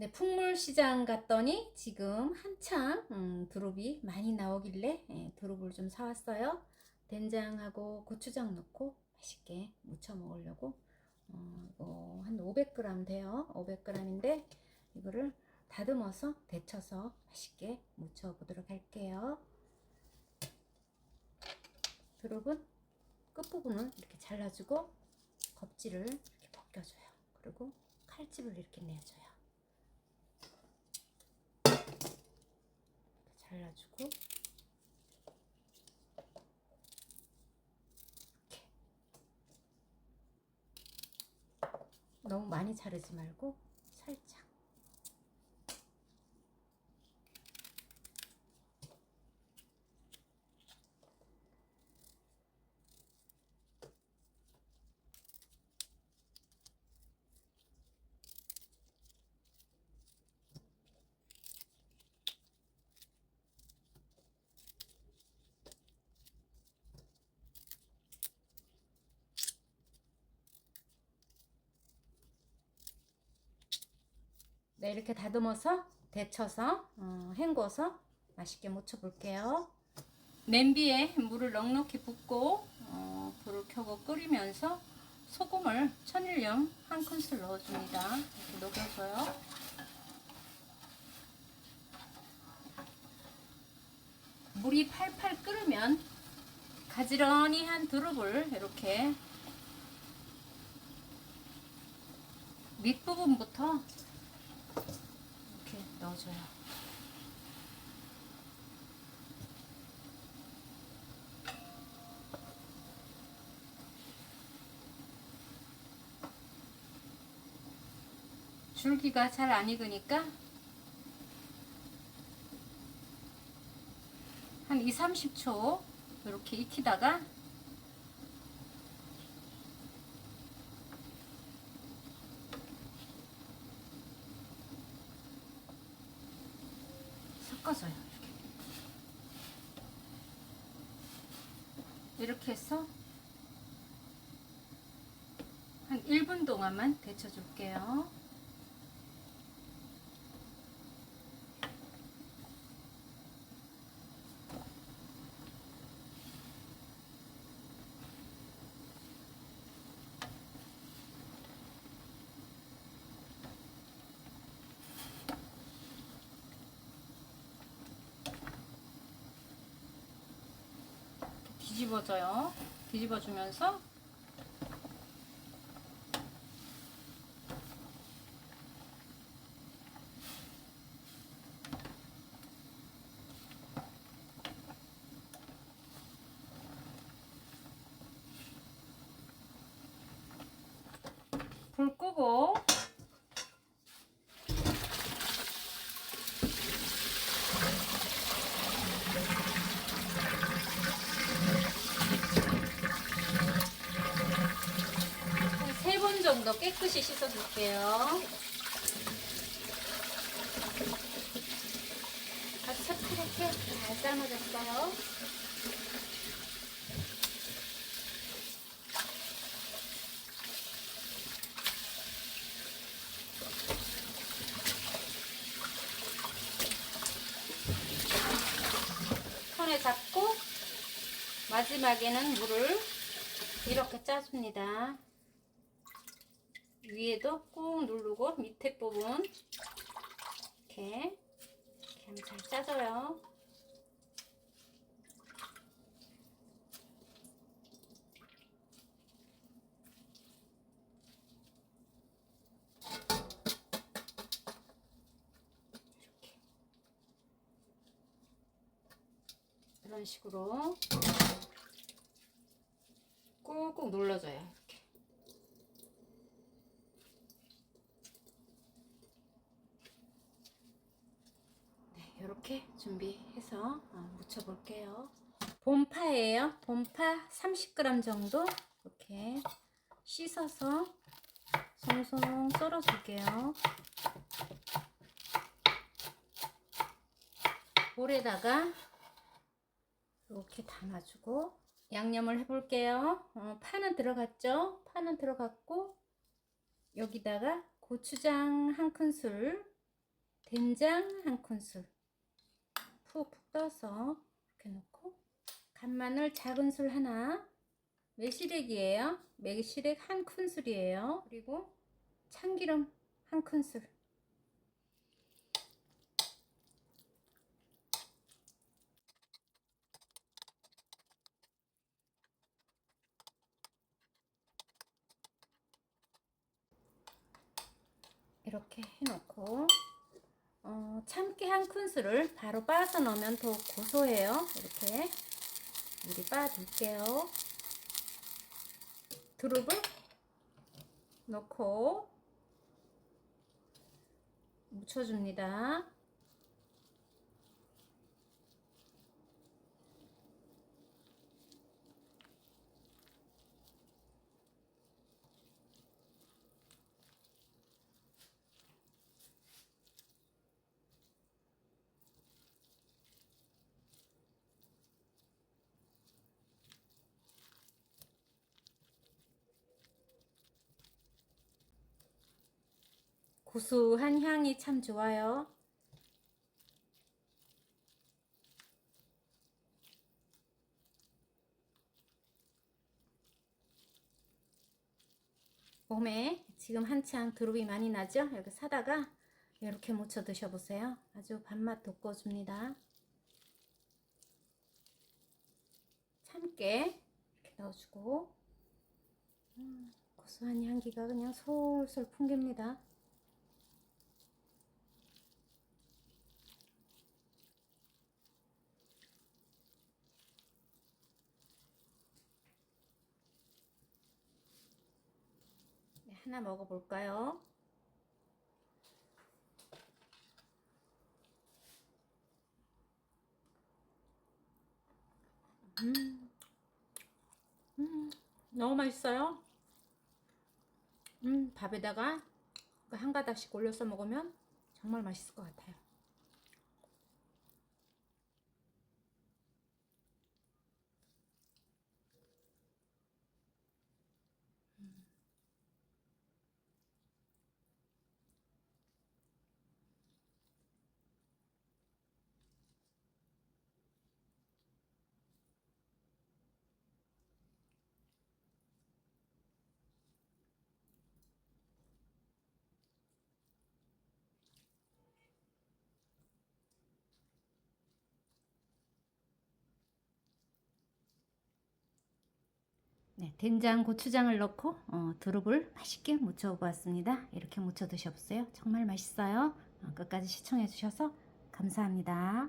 네, 풍물시장 갔더니 지금 한창 음, 두릅이 많이 나오길래 예, 두릅을 좀 사왔어요. 된장하고 고추장 넣고 맛있게 무쳐 먹으려고 어, 한 500g 돼요. 500g인데 이거를 다듬어서 데쳐서 맛있게 무쳐 보도록 할게요. 두릅은 끝부분을 이렇게 잘라주고 껍질을 이렇게 벗겨줘요. 그리고 칼집을 이렇게 내줘요. 이렇게 잘라주고. 이렇게. 너무 많이 자르지 말고 네, 이렇게 다듬어서 데쳐서 어, 헹궈서 맛있게 무쳐 볼게요. 냄비에 물을 넉넉히 붓고 어, 불을 켜고 끓이면서 소금을 천일염 한 큰술 넣어줍니다. 이렇게 녹여줘요. 물이 팔팔 끓으면 가지런히 한 두릅을 이렇게 밑부분부터 넣어줘요. 줄기가 잘 안 익으니까 한 2, 30초 이렇게 익히다가 섞어줘요. 이렇게. 이렇게 해서 한 1분 동안만 데쳐줄게요. 뒤집어져요. 뒤집어주면서 불 끄고 한 세 번 정도 깨끗이 씻어줄게요. 바짝 이렇게 잘 삶아졌어요. 손에 잡고 마지막에는 물을 이렇게 짜줍니다. 위에도 꾹 누르고 밑에 부분 이렇게 이렇게 잘. 이렇게 이런 식으로 꾹꾹 눌러줘요. 이렇게. 준비해서 어, 무쳐 볼게요. 봄파예요. 봄파 30g 정도 이렇게 씻어서 송송 썰어 줄게요. 볼에다가 이렇게 담아주고 양념을 해볼게요. 어, 파는 들어갔죠? 파는 들어갔고 여기다가 고추장 한 큰술 된장 한 큰술 푹푹 떠서 이렇게 넣고 간마늘 작은 술 하나 매실액이에요. 매실액 한 큰술이에요. 그리고 참기름 한 큰술 이렇게 해놓고 어, 참깨 한 큰술을 바로 빻아서 넣으면 더 고소해요. 이렇게 미리 빻아둘게요. 두릅을 넣고 묻혀줍니다. 고소한 향이 참 좋아요. 봄에 지금 한창 두릅이 많이 나죠? 이렇게 사다가 이렇게 무쳐 드셔보세요. 아주 밥맛 돋궈줍니다. 참깨 이렇게 넣어주고 음, 고소한 향기가 그냥 솔솔 풍깁니다. 하나 먹어볼까요? 음, 음, 너무 맛있어요. 음, 밥에다가 한 가닥씩 올려서 먹으면 정말 맛있을 것 같아요. 네, 된장, 고추장을 넣고 어, 두릅을 맛있게 무쳐 보았습니다. 이렇게 무쳐 드셔보세요. 정말 맛있어요. 어, 끝까지 시청해 주셔서 감사합니다.